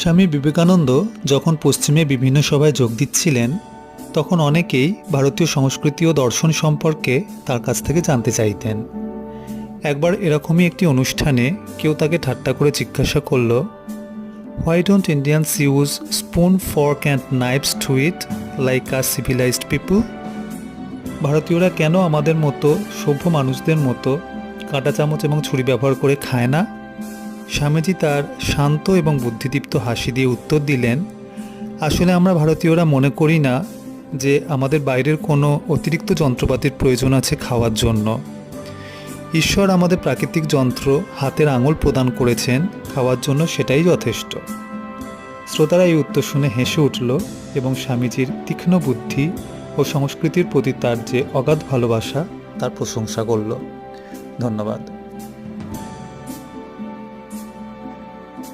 স্বামী বিবেকানন্দ যখন পশ্চিমে বিভিন্ন সভায় যোগ দিচ্ছিলেন, তখন অনেকেই ভারতীয় সংস্কৃতি ও দর্শন সম্পর্কে তার কাছ থেকে জানতে চাইতেন। একবার এরকমই একটি অনুষ্ঠানে কেউ তাকে ঠাট্টা করে জিজ্ঞাসা করল why don't Indians use spoon fork and knives to eat like a civilized people ভারতীয়রা কেন আমাদের মতো, সভ্য মানুষদের মতো কাঁটা চামচ এবং ছুরি ব্যবহার করে খায় না? স্বামীজি তার শান্ত এবং বুদ্ধিদীপ্ত হাসি দিয়ে উত্তর দিলেন, আসলে আমরা ভারতীয়রা মনে করি না যে আমাদের বাইরের কোনো অতিরিক্ত যন্ত্রপাতির প্রয়োজন আছে খাওয়ার জন্য। ঈশ্বর আমাদের প্রাকৃতিক যন্ত্র হাতের আঙুল প্রদান করেছেন, খাওয়ার জন্য সেটাই যথেষ্ট। শ্রোতারা এই উত্তর শুনে হেসে উঠল এবং স্বামীজির তীক্ষ্ণ বুদ্ধি ও সংস্কৃতির প্রতি তার যে অগাধ ভালোবাসা, তার প্রশংসা করল। ধন্যবাদ।